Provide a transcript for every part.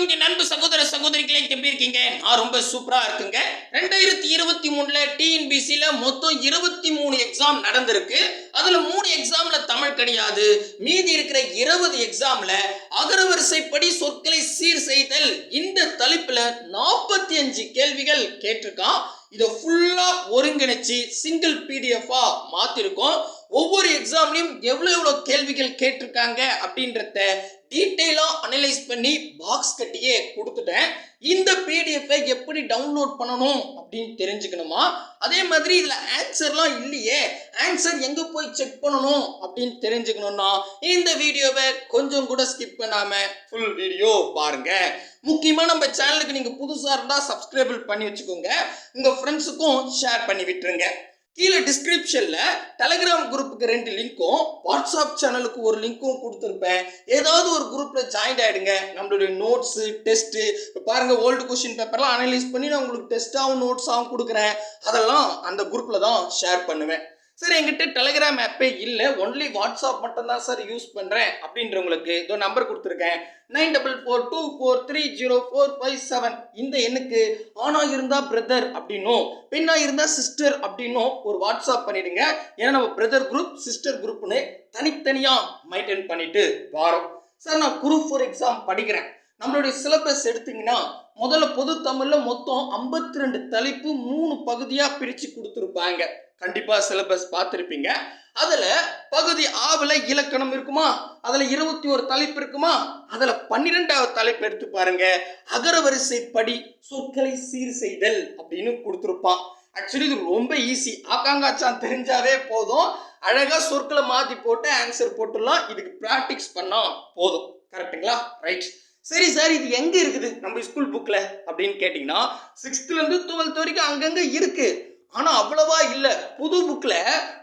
வணக்கம் நண்பு சகோதர சகோதரிகளை எப்படி இருக்கீங்க? நான் ரொம்ப சூப்பரா இருக்குங்க. ரெண்டாயிரத்தி இருபத்தி மூணுல டிஎன்பிசியில மொத்தம் இருபத்தி மூணு எக்ஸாம் நடந்திருக்கு. அதுல மூணு எக்ஸாம்ல தமிழ் கிடையாது. மீதி இருக்கிற இருபது எக்ஸாம்ல அகரவரிசைப்படி சொற்களை சீர் செய்தல். இந்த தலைப்புல நாற்பத்தி அஞ்சு கேள்விகள் கேட்டிருக்கான். இதை ஃபுல்லா ஒருங்கிணைச்சு சிங்கிள் பிடிஎஃபா மாத்திருக்கோம். ஒவ்வொரு எக்ஸாம்லையும் எவ்வளோ எவ்வளோ கேள்விகள் கேட்டிருக்காங்க அப்படின்றத டீட்டெயிலாக அனலைஸ் பண்ணி பாக்ஸ் கட்டியே கொடுத்துட்டேன். இந்த பிடிஎஃப்பை எப்படி டவுன்லோட் பண்ணணும் அப்படின்னு தெரிஞ்சுக்கணுமா? அதே மாதிரி இதில் ஆன்சர்லாம் இல்லையே. ஆன்சர் எங்கே போய் செக் பண்ணணும் அப்படின்னு தெரிஞ்சுக்கணும்னா இந்த வீடியோவை கொஞ்சம் கூட ஸ்கிப் பண்ணாமல் ஃபுல் வீடியோ பாருங்க. முக்கியமாக நம்ம சேனலுக்கு நீங்கள் புதுசாக இருந்தால் சப்ஸ்கிரைபிள் பண்ணி வச்சுக்கோங்க. உங்கள் ஃப்ரெண்ட்ஸுக்கும் ஷேர் பண்ணி விட்டுருங்க. கீழே டிஸ்கிரிப்ஷனில் டெலகிராம் குரூப்புக்கு ரெண்டு லிங்க்கும் வாட்ஸ்அப் சேனலுக்கு ஒரு லிங்க்கும் கொடுத்துருப்பேன். ஏதாவது ஒரு குரூப்பில் ஜாயின் ஆகிடுங்க நம்மளுடைய நோட்ஸு டெஸ்ட்டு இப்போ பாருங்கள் ஓல்டு கொஷின் பேப்பர்லாம் அனலைஸ் பண்ணி நான் உங்களுக்கு டெஸ்ட்டாகவும் நோட்ஸாகவும் கொடுக்குறேன். அதெல்லாம் அந்த குரூப்பில் தான் ஷேர் பண்ணுவேன். சார் என்கிட்ட டெலிகிராம் ஆப்பே இல்லை ஒன்லி வாட்ஸ்அப் மட்டும்தான் சார் யூஸ் பண்ணுறேன் அப்படின்றவங்களுக்கு இதோ நம்பர் கொடுத்துருக்கேன். Nine double four two four three zero four five seven இந்த எண்ணுக்கு ஆணா இருந்தால் பிரதர் அப்படின்னும் பெண்ணாக இருந்தால் சிஸ்டர் அப்படின்னும் ஒரு வாட்ஸ்அப் பண்ணிடுங்க. ஏன்னா நம்ம பிரதர் குரூப் சிஸ்டர் குரூப்னு தனித்தனியாக மெயின்டைன் பண்ணிட்டு வரோம். சார் நான் குரூப் ஃபோர் எக்ஸாம் படிக்கிறேன். நம்மளுடைய சிலபஸ் எடுத்திங்கன்னா முதல்ல பொது தமிழில் மொத்தம் ஐம்பத்தி ரெண்டு தலைப்பு மூணு பகுதியாக பிரித்து கொடுத்துருப்பாங்க. கண்டிப்பாக சிலபஸ் பார்த்துருப்பீங்க. அதில் பகுதி ஆவில் இலக்கணம் இருக்குமா? அதில் இருபத்தி ஒரு தலைப்பு இருக்குமா? அதில் பன்னிரெண்டாவது தலைப்பு எடுத்து பாருங்க. அகரவரிசை படி சொற்களை சீர் செய்தல் அப்படின்னு கொடுத்துருப்பான். ஆக்சுவலி இது ரொம்ப ஈஸி ஆக்காங்காச்சான் தெரிஞ்சாவே போதும். அழகாக சொற்களை மாற்றி போட்டு ஆன்சர் போட்டுடலாம். இதுக்கு ப்ராக்டிஸ் பண்ணால் போதும். கரெக்ட்டுங்களா ரைட் சரி சார் இது எங்கே இருக்குது? நம்ம ஸ்கூல் புக்கில் அப்படின்னு கேட்டிங்கன்னா சிக்ஸ்த்துலேருந்து டுவெல்த் வரைக்கும் அங்கங்கே இருக்குது ஆனா அவ்வளவா இல்ல. புது புக்ல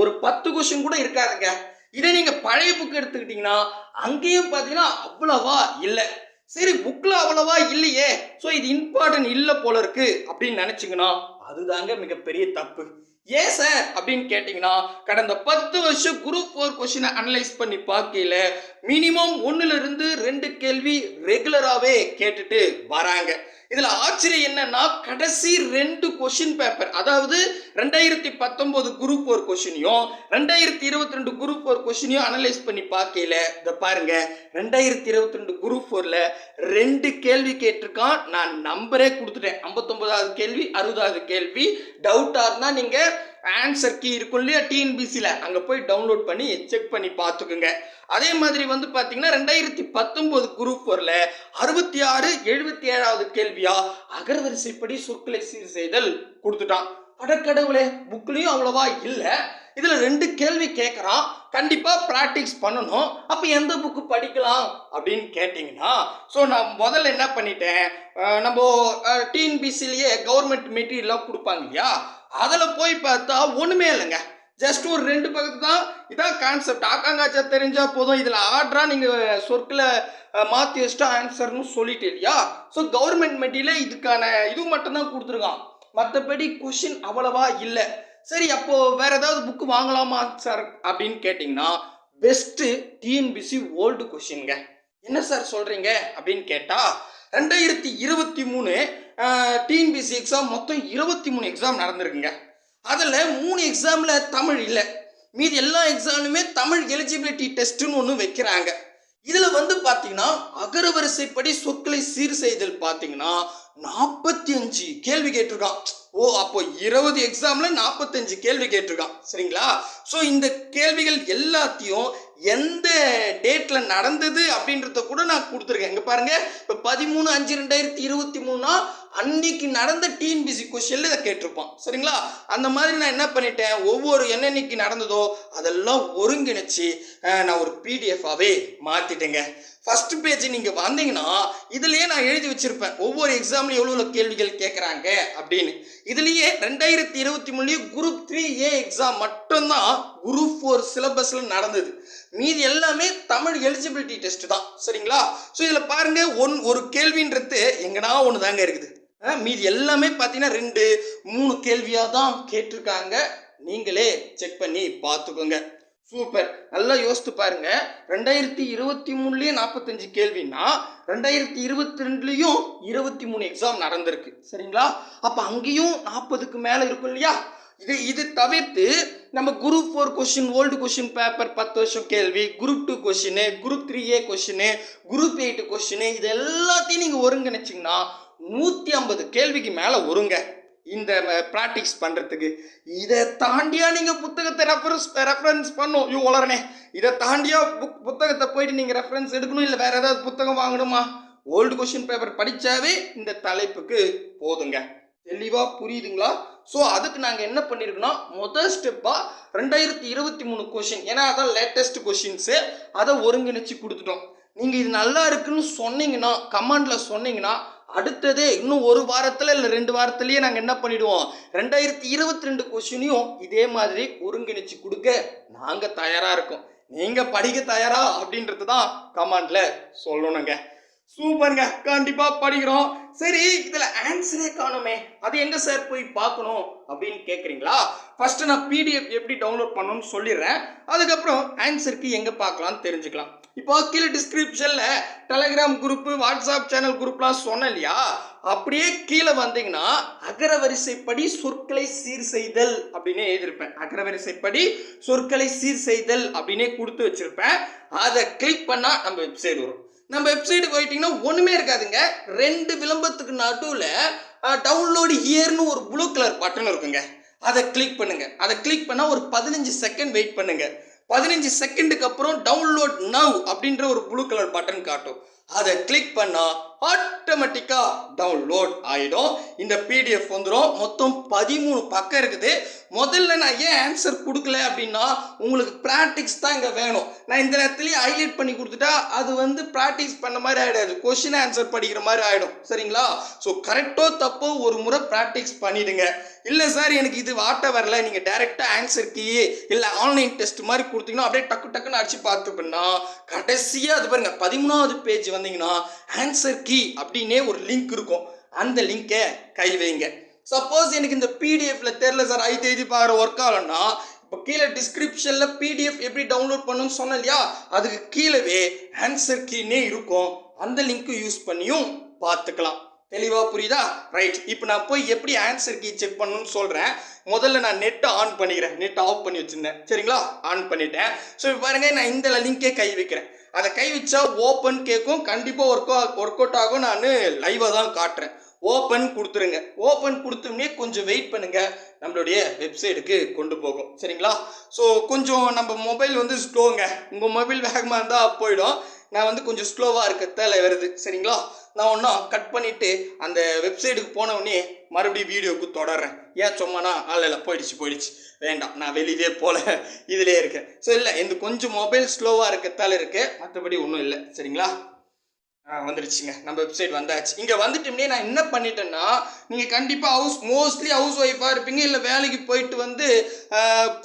ஒரு பத்து கொஸ்டின் கூட இருக்காதுங்க. இதே நீங்க பழைய புக் எடுத்துக்கிட்டீங்கன்னா அங்கேயும் பாத்தீங்கன்னா அவ்வளவா இல்ல. சரி புக்ல அவ்வளவா இல்லையே. ஸோ இது இம்பார்ட்டன்ட் இல்லை போல இருக்கு அப்படின்னு நினைச்சீங்கன்னா அதுதாங்க மிகப்பெரிய தப்பு. ஏன் சார் அப்படின்னு கேட்டிங்கன்னா கடந்த பத்து வருஷம் குரூப் ஃபோர் கொஷினை அனலைஸ் பண்ணி பார்க்கையில் மினிமம் ஒன்றுலேருந்து ரெண்டு கேள்வி ரெகுலராகவே கேட்டுட்டு வராங்க. இதில் ஆச்சரியம் என்னன்னா கடைசி ரெண்டு கொஷின் பேப்பர் அதாவது ரெண்டாயிரத்தி பத்தொம்போது குரூப் ஒரு கொஷினையும் ரெண்டாயிரத்தி இருபத்தி ரெண்டு குரூப் ஒரு கொஷினையும் அனலைஸ் பண்ணி பார்க்கல இதை பாருங்க. ரெண்டாயிரத்தி இருபத்தி ரெண்டு குரூப் ஃபோரில் ரெண்டு கேள்வி கேட்டிருக்கான். நான் நம்பரே கொடுத்துட்டேன். ஐம்பத்தொம்போதாவது கேள்வி அறுபதாவது கேள்வி. டவுட்டாக இருந்தால் நீங்கள் ஆன்சர் கீ இருக்கும் இல்லையா டிஎன்பிசியில் அங்கே போய் டவுன்லோட் பண்ணி செக் பண்ணி பார்த்துக்குங்க. அதே மாதிரி வந்து பார்த்தீங்கன்னா ரெண்டாயிரத்தி பத்தொம்போது குரூப் ஃபோரில் அறுபத்தி ஆறு எழுபத்தி ஏழாவது கேள்வியா? அகரவரிசைப்படி சொற்களை சீர் செய்தல் கொடுத்துட்டான். படக்கடவுளே புக்லேயும் அவ்வளவா இல்லை. இதில் ரெண்டு கேள்வி கேட்குறான் கண்டிப்பாக ப்ராக்டிஸ் பண்ணணும். அப்போ எந்த புக்கு படிக்கலாம் அப்படின்னு கேட்டிங்கன்னா ஸோ நான் முதல்ல என்ன பண்ணிட்டேன்? நம்ம டிஎன்பிசிலேயே கவர்மெண்ட் மெட்டீரியல்லாம் கொடுப்பாங்க இல்லையா? அதில் போய் பார்த்தா ஒன்றுமே இல்லைங்க. ஜஸ்ட் ஒரு ரெண்டு பக்கத்து தான் இதான் கான்செப்ட் ஆக்காங்காச்சா தெரிஞ்சால் போதும். இதில் ஆர்டராக நீங்கள் சொற்களை மாற்றி வச்சுட்டா ஆன்சர்னு சொல்லிட்டு இல்லையா? ஸோ கவர்மெண்ட் மெட்டீரியல் இதுக்கான இது மட்டும்தான் கொடுத்துருக்கான். மற்றபடி கொஷின் அவ்வளவா இல்லை. சரி அப்போது வேறு ஏதாவது புக்கு வாங்கலாமா சார் அப்படின்னு கேட்டிங்கன்னா பெஸ்ட்டு டிஎன்பிசி ஓல்டு கொஷின்ங்க என்ன சார் சொல்கிறீங்க அப்படின்னு கேட்டால் ரெண்டாயிரத்தி இருபத்தி மூணு டிஎன்பிசி எக்ஸாம் மொத்தம் இருபத்தி மூணு எக்ஸாம் நடந்திருக்குங்க. அதில் மூணு எக்ஸாமில் தமிழ் இல்லை. மீதி எல்லா எக்ஸாமுமே தமிழ் எலிஜிபிலிட்டி டெஸ்ட்டுன்னு ஒன்று வைக்கிறாங்க. இதில் வந்து பார்த்தீங்கன்னா அகரவரிசைப்படி சொற்களை சீர் செய்தல் பார்த்தீங்கன்னா நாற்பத்தி அஞ்சு கேள்வி கேட்டிருக்கான். ஓ அப்போ இருபது எக்ஸாமில் நாற்பத்தஞ்சு கேள்வி கேட்டிருக்கான். சரிங்களா? ஸோ இந்த கேள்விகள் எல்லாத்தையும் எந்த டேட்டில் நடந்தது அப்படின்றத கூட நான் கொடுத்துருக்கேன். இங்கே பாருங்க. இப்போ பதிமூணு அஞ்சு ரெண்டாயிரத்தி இருபத்தி மூணுனா அன்னைக்கு நடந்த டிஎன்பிசி கொஸ்டின்ல இதை கேட்டிருப்பான். சரிங்களா? அந்த மாதிரி நான் என்ன பண்ணிட்டேன்? ஒவ்வொரு என்னன்னைக்கு நடந்ததோ அதெல்லாம் ஒருங்கிணைச்சு நான் ஒரு பிடிஎஃபாகவே மாற்றிட்டேங்க ஃபர்ஸ்ட் பேஜ் நீங்கள் வந்தீங்கன்னா இதுலேயே நான் எழுதி வச்சிருப்பேன். ஒவ்வொரு எக்ஸாம்லையும் எவ்வளோ கேள்விகள் கேட்குறாங்க அப்படின்னு. இதுலேயே ரெண்டாயிரத்தி இருபத்தி மூணுலேயும் குரூப் த்ரீ ஏ எக்ஸாம் மட்டும்தான் குரூப் ஃபோர் சிலபஸில் நடந்தது. மீதி எல்லாமே தமிழ் எலிஜிபிலிட்டி டெஸ்ட் தான். சரிங்களா? ஸோ இதில் பாருங்கள் ஒன் ஒரு கேள்வின்றது எங்கன்னா ஒன்று தாங்க இருக்குது. மீதி எல்லாமே பார்த்தீங்கன்னா ரெண்டு மூணு கேள்வியாக தான் கேட்டிருக்காங்க. நீங்களே செக் பண்ணி பார்த்துக்கோங்க. சூப்பர். நல்லா யோசித்து பாருங்க. ரெண்டாயிரத்தி இருபத்தி மூணுலேயே நாற்பத்தஞ்சு கேள்வின்னா ரெண்டாயிரத்தி இருபத்தி ரெண்டுலேயும் இருபத்தி மூணு எக்ஸாம் நடந்திருக்கு. சரிங்களா? அப்போ அங்கேயும் நாற்பதுக்கு மேலே இருக்கும் இல்லையா? இது இது தவிர்த்து நம்ம group four question old question paper பத்து வருஷம் கேள்வி group two question group three A question group eight question இது எல்லாத்தையும் நீங்கள் ஒருங்கிணைச்சிங்கன்னா நூற்றி ஐம்பது கேள்விக்கு மேலே ஒருங்க. இந்த ப்ராக்டிக்ஸ் பண்ணுறதுக்கு இதை தாண்டியா நீங்கள் புத்தகத்தை ரெஃபரன்ஸ் ரெஃபரன்ஸ் பண்ணும். ஐயோ உளரனே இதை தாண்டியா புக் புத்தகத்தை போயிட்டு நீங்கள் ரெஃபரன்ஸ் எடுக்கணும்? இல்லை வேறு ஏதாவது புத்தகம் வாங்கணுமா? ஓல்டு கொஷின் பேப்பர் படித்தாவே இந்த தலைப்புக்கு போதுங்க. தெளிவாக புரியுதுங்களா? ஸோ அதுக்கு நாங்கள் என்ன பண்ணியிருக்கோம்னா முதல் ஸ்டெப்பாக ரெண்டாயிரத்தி இருபத்தி மூணு கொஷின் ஏன்னா அதான் லேட்டஸ்ட் கொஷின்ஸு அதை ஒருங்கிணைச்சு கொடுத்துட்டோம். நீங்கள் இது நல்லா இருக்குன்னு சொன்னீங்கன்னா கமெண்டில் சொன்னீங்கன்னா அடுத்தது இன்னும் ஒரு வாரத்தில் இல்லை ரெண்டு வாரத்துலேயே நாங்கள் என்ன பண்ணிடுவோம்? ரெண்டாயிரத்தி இருபத்தி ரெண்டு கொஷினையும் இதே மாதிரி ஒருங்கிணைச்சு கொடுக்க நாங்கள் தயாராக இருக்கோம். நீங்கள் படிக்க தயாரா? அப்படின்றது தான் கமாண்டில் சொல்லணுங்க. சூப்பருங்க. கண்டிப்பாக படிக்கிறோம். சரி இதில் ஆன்சரே காணுமே. அது எங்கே சார் போய் பார்க்கணும் அப்படின்னு கேட்குறீங்களா ஃபஸ்ட்டு நான் பிடிஎஃப் எப்படி டவுன்லோட் பண்ணணும்னு சொல்லிடுறேன். அதுக்கப்புறம் ஆன்சருக்கு எங்கே பார்க்கலாம்னு தெரிஞ்சுக்கலாம். இப்போ கீழே டிஸ்கிரிப்ஷனில் டெலகிராம் குரூப்பு வாட்ஸ்அப் சேனல் குரூப்லாம் சொன்னேன் இல்லையா? அப்படியே கீழே வந்தீங்கன்னா அகரவரிசைப்படி சொற்களை சீர் செய்தல் அப்படின்னே எழுதியிருப்பேன். அகரவரிசைப்படி சொற்களை சீர் செய்தல் அப்படின்னே கொடுத்து வச்சிருப்பேன். அதை கிளிக் பண்ணால் நம்ம வெப்சைட் வரும். நம்ம வெப்சைட்டுக்கு போயிட்டீங்கன்னா ஒன்றுமே இருக்காதுங்க. ரெண்டு விளம்பரத்துக்கு நடுவில் டவுன்லோடு ஹியர்னு ஒரு ப்ளூ கலர் பட்டன் இருக்குங்க. அதை கிளிக் பண்ணுங்கள் அதை கிளிக் பண்ணால் ஒரு பதினஞ்சு செகண்ட் வெயிட் பண்ணுங்கள் பதினஞ்சு செகண்டுக்கு அப்புறம் டவுன்லோட் நவ் அப்படின்ற ஒரு ப்ளூ கலர் பட்டன் காட்டும். அதை கிளிக் பண்ணால் ஆட்டோமேட்டிக்காக டவுன்லோட் ஆகிடும் இந்த பிடிஎஃப் வந்துடும் மொத்தம் பதிமூணு பக்கம் இருக்குது. முதல்ல நான் ஏன் ஆன்சர் கொடுக்கல அப்படின்னா உங்களுக்கு ப்ராக்டிக்ஸ் தான் இங்கே வேணும். நான் இந்த நேரத்துலேயே ஹைலைட் பண்ணி கொடுத்துட்டா அது வந்து ப்ராக்டிஸ் பண்ண மாதிரி ஆகிடாது கொஷின் ஆன்சர் படிக்கிற மாதிரி ஆகிடும் சரிங்களா? ஸோ கரெக்டோ தப்போ ஒரு முறை ப்ராக்டிஸ் பண்ணிவிடுங்க இல்லை சார் எனக்கு இது வாட்ட வரல. நீங்கள் டைரெக்டாக ஆன்சர் கீ இல்லை ஆன்லைன் டெஸ்ட் மாதிரி கொடுத்தீங்கன்னா அப்படியே டக்கு டக்குன்னு அடிச்சு பார்த்துப்பேன்னா கடைசியாக அது பாருங்கள் பதிமூணாவது பேஜ் வந்தீங்கன்னா ஆன்சர் கீ அப்படின்னே ஒரு லிங்க் இருக்கும். அந்த லிங்கை கை வைங்க. சப்போஸ் எனக்கு இந்த பிடிஎஃப்ல தெரில சார் ஐ தேதி பாரு ஒர்க் ஆகலன்னா இப்போ கீழே டிஸ்கிரிப்ஷனில் பிடிஎஃப் எப்படி டவுன்லோட் பண்ணணும்னு சொன்னேன் இல்லையா? அதுக்கு கீழவே ஆன்சர் கீனே இருக்கும். அந்த லிங்க்கு யூஸ் பண்ணியும் பார்த்துக்கலாம். தெளிவாக புரியுதா? ரைட் இப்போ நான் போய் எப்படி ஆன்சர் கீ செக் பண்ணணும்னு சொல்கிறேன் முதல்ல நான் நெட்டை ஆன் பண்ணிக்கிறேன். நெட் ஆஃப் பண்ணி வச்சுருந்தேன். சரிங்களா? ஆன் பண்ணிட்டேன். ஸோ இப்போ பாருங்க நான் இந்த லிங்கே கை வைக்கிறேன். அதை கை வச்சா ஓப்பன் கேட்கும் கண்டிப்பாக ஒர்க் ஒர்க் அவுட் ஆகும். நான் லைவாக தான் காட்டுறேன். ஓப்பன் கொடுத்துருங்க. ஓப்பன் கொடுத்தோம்னே கொஞ்சம் வெயிட் பண்ணுங்க. நம்மளுடைய வெப்சைட்டுக்கு கொண்டு போகும். சரிங்களா? ஸோ கொஞ்சம் நம்ம மொபைல் வந்து ஸ்லோங்க உங்கள் மொபைல் வேகமாக இருந்தால் போயிடும். நான் வந்து கொஞ்சம் ஸ்லோவாக இருக்கிறதால வருது. சரிங்களா? நான் ஒன்றும் கட் பண்ணிவிட்டு அந்த வெப்சைட்டுக்கு போனவுடனே மறுபடியும் வீடியோக்கு தொடர்றேன். ஏன் சும்மானா? அல்ல இல்லை போயிடுச்சு போயிடுச்சு. வேண்டாம் நான் வெளியே போல இதிலே இருக்கேன். ஸோ இல்லை இந்த கொஞ்சம் மொபைல் ஸ்லோவாக இருக்கத்தால் இருக்கு. மற்றபடி ஒன்றும் இல்லை. சரிங்களா? ஆ வந்துருச்சுங்க. நம்ம வெப்சைட் வந்தாச்சு. இங்கே வந்துட்டோம்னே நான் என்ன பண்ணிட்டேன்னா நீங்கள் கண்டிப்பாக ஹவுஸ் மோஸ்ட்லி ஹவுஸ் ஒய்ஃபாக இருப்பீங்க இல்லை வேலைக்கு போயிட்டு வந்து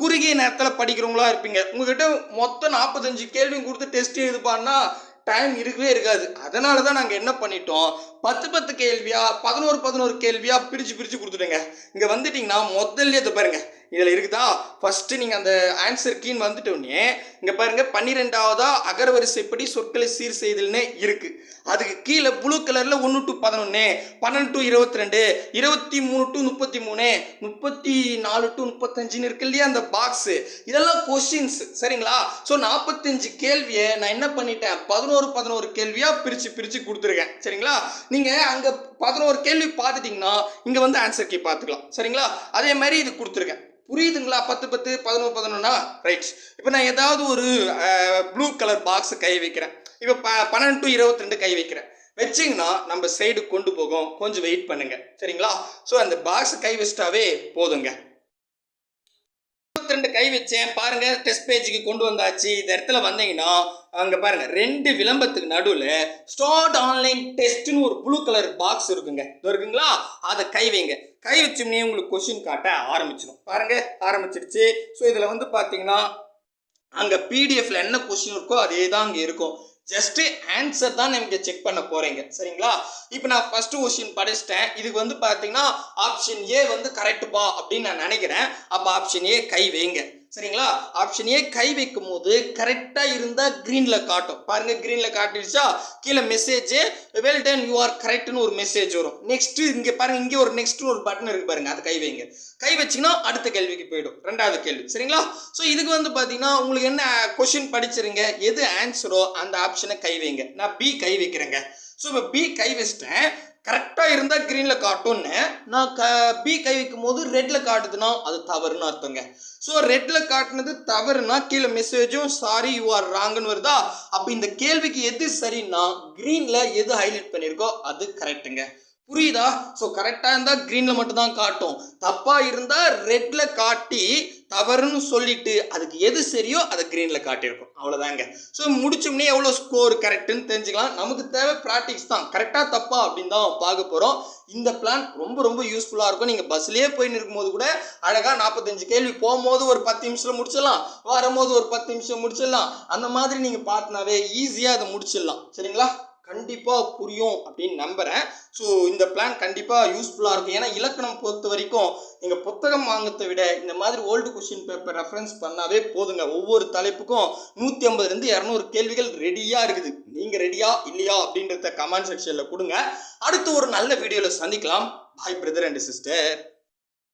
குறுகிய நேரத்தில் படிக்கிறவங்களா இருப்பீங்க. உங்ககிட்ட மொத்தம் நாற்பத்தஞ்சு கேள்வியும் கொடுத்து டெஸ்ட் எழுதுப்பான்னா டைம் இருக்கவே இருக்காது. அதனால தான் நாங்கள் என்ன பண்ணிட்டோம்? பத்து பத்து கேள்வியா பதினோரு பதினோரு கேள்வியா பிரித்து பிரித்து கொடுத்துட்டேங்க. இங்கே வந்துட்டிங்கன்னா முதல்ல இதை பாருங்க. இதில் இருக்குதா? ஃபஸ்ட்டு நீங்கள் அந்த ஆன்சர் கீன்னு வந்துட்டோடனே இங்கே பாருங்கள் பன்னிரெண்டாவதா அகரவரிசைப்படி சொற்களை சீர் செய்தல்னு இருக்குது அதுக்கு கீழே ப்ளூ கலரில் ஒன்று டு பதினொன்று பன்னெண்டு டு இருபத்தி ரெண்டு இருபத்தி மூணு டு முப்பத்தி மூணு முப்பத்தி நாலு டு முப்பத்தஞ்சுன்னு இருக்கு இல்லையா அந்த பாக்ஸு இதெல்லாம் கொஷின்ஸ் சரிங்களா? ஸோ நாற்பத்தஞ்சு கேள்வியை நான் என்ன பண்ணிட்டேன்? பதினோரு பதினோரு கேள்வியாக பிரித்து பிரித்து கொடுத்துருக்கேன். சரிங்களா? நீங்கள் அங்கே பதினோரு கேள்வி பார்த்துட்டிங்கன்னா இங்கே வந்து ஆன்சர் கீ பார்த்துக்கலாம். சரிங்களா? அதே மாதிரி இது கொடுத்துருக்கேன். புரியுதுங்களா? பத்து பத்து பதினோரு பதினொன்னா? ரைட்ஸ் இப்போ நான் ஏதாவது ஒரு ப்ளூ கலர் பாக்ஸ் கை வைக்கிறேன். இப்போ ப பன்னெண்டு டு இருபத்தி ரெண்டு கை வைக்கிறேன். வச்சிங்கன்னா நம்ம சைடு கொண்டு போகும். கொஞ்சம் வெயிட் பண்ணுங்க. சரிங்களா? ஸோ அந்த பாக்ஸ் கை வச்சிட்டாவே போதுங்க. இருபத்தி ரெண்டு கை வச்சேன். பாருங்க டெஸ்ட் பேஜுக்கு கொண்டு வந்தாச்சு. இந்த இடத்துல வந்தீங்கன்னா அங்க பாருங்க ரெண்டு விளம்பரத்துக்கு நடுவில் ஸ்டார்ட் ஆன்லைன் டெஸ்ட்னு ஒரு ப்ளூ கலர் பாக்ஸ் இருக்குங்க. இது இருக்குங்களா? அதை கை வைங்க. கை வச்சோம்னே உங்களுக்கு கொஷின் காட்ட ஆரம்பிச்சிடும் பாருங்க ஆரம்பிச்சிடுச்சு ஸோ இதில் வந்து பார்த்தீங்கன்னா அங்கே பிடிஎஃப்ல என்ன கொஸ்டின் இருக்கோ அதே தான் அங்கே இருக்கும். ஜஸ்ட் ஆன்சர் தான் நீங்க செக் பண்ண போறீங்க. சரிங்களா? இப்போ நான் ஃபர்ஸ்ட் கொஸ்டின் படிச்சிட்டேன். இதுக்கு வந்து பார்த்தீங்கன்னா ஆப்ஷன் ஏ வந்து கரெக்டுப்பா அப்படின்னு நான் நினைக்கிறேன். அப்போ ஆப்ஷன் ஏ கை வைங்க. சரிங்களா? ஆப்ஷன் ஏ கை வைக்கும் போது கரெக்டாக இருந்தால் க்ரீனில் காட்டும். பாருங்க க்ரீனில் காட்டிடுச்சா? கீழே message well done you are கரெக்ட்னு ஒரு மெசேஜ் வரும். நெக்ஸ்ட் இங்கே பாருங்கள் இங்கே ஒரு நெக்ஸ்ட் ஒரு பட்டன் இருக்கு பாருங்க அது கை வைங்க. கை வச்சிங்கன்னா அடுத்த கேள்விக்கு போயிடும் ரெண்டாவது கேள்வி. சரிங்களா? ஸோ இதுக்கு வந்து பார்த்தீங்கன்னா உங்களுக்கு என்ன கொஷின் படிச்சிருங்க எது ஆன்சரோ அந்த ஆப்ஷனை கை வைங்க. நான் பி கை வைக்கிறேங்க. ஸோ இப்போ பி கை வச்சிட்டேன் கரெக்டாக இருந்தால் க்ரீனில் காட்டும்னு நான் க பி கை வைக்கும் போது ரெட்டில் காட்டுதுன்னா அது தவறுன்னு அர்த்தங்க. ஸோ ரெட்டில் காட்டுனது தவறுனா கீழே மெசேஜும் சாரி யூ ஆர் ராங்குன்னு வருதா? அப்போ இந்த கேள்விக்கு எது சரின்னா க்ரீனில் எது ஹைலைட் பண்ணியிருக்கோ அது கரெக்டுங்க புரியுதா? ஸோ கரெக்டாக இருந்தால் க்ரீனில் மட்டும்தான் காட்டும். தப்பாக இருந்தால் ரெட்டில் காட்டி தவறுன்னு சொல்லிட்டு அதுக்கு எது சரியோ அதை க்ரீனில் காட்டியிருக்கும். அவ்வளோதாங்க ஸோ முடிச்சோம்னே எவ்வளோ ஸ்கோர் கரெக்டுன்னு தெரிஞ்சுக்கலாம். நமக்கு தேவை ப்ராக்டிக்ஸ் தான். கரெக்டாக தப்பா அப்படின்னு தான் பார்க்க போகிறோம் இந்த பிளான் ரொம்ப ரொம்ப யூஸ்ஃபுல்லாக இருக்கும். நீங்கள் பஸ்லேயே போயின்னு இருக்கும்போது கூட அழகாக நாற்பத்தஞ்சு கேள்வி போகும்போது ஒரு பத்து நிமிஷத்தில் முடிச்சிடலாம். வரும்போது ஒரு பத்து நிமிஷம் முடிச்சிடலாம். அந்த மாதிரி நீங்கள் பார்த்தினாவே ஈஸியாக அதை முடிச்சிடலாம். சரிங்களா? கண்டிப்பாக புரியும் அப்படின்னு நம்புகிறேன் ஸோ இந்த பிளான் கண்டிப்பாக யூஸ்ஃபுல்லாக இருக்கும். ஏன்னா இலக்கணம் பொறுத்த வரைக்கும் நீங்கள் புத்தகம் வாங்கத்தை விட இந்த மாதிரி ஓல்டு கொஷின் பேப்பர் ரெஃபரன்ஸ் பண்ணாவே போதுங்க. ஒவ்வொரு தலைப்புக்கும் நூற்றி ஐம்பதுலேருந்து இரநூறு கேள்விகள் ரெடியாக இருக்குது. நீங்கள் ரெடியா இல்லையா அப்படின்றத கமெண்ட் செக்ஷனில் கொடுங்க. அடுத்து ஒரு நல்ல வீடியோவில் சந்திக்கலாம். பாய் பிரதர் அண்ட் சிஸ்டர்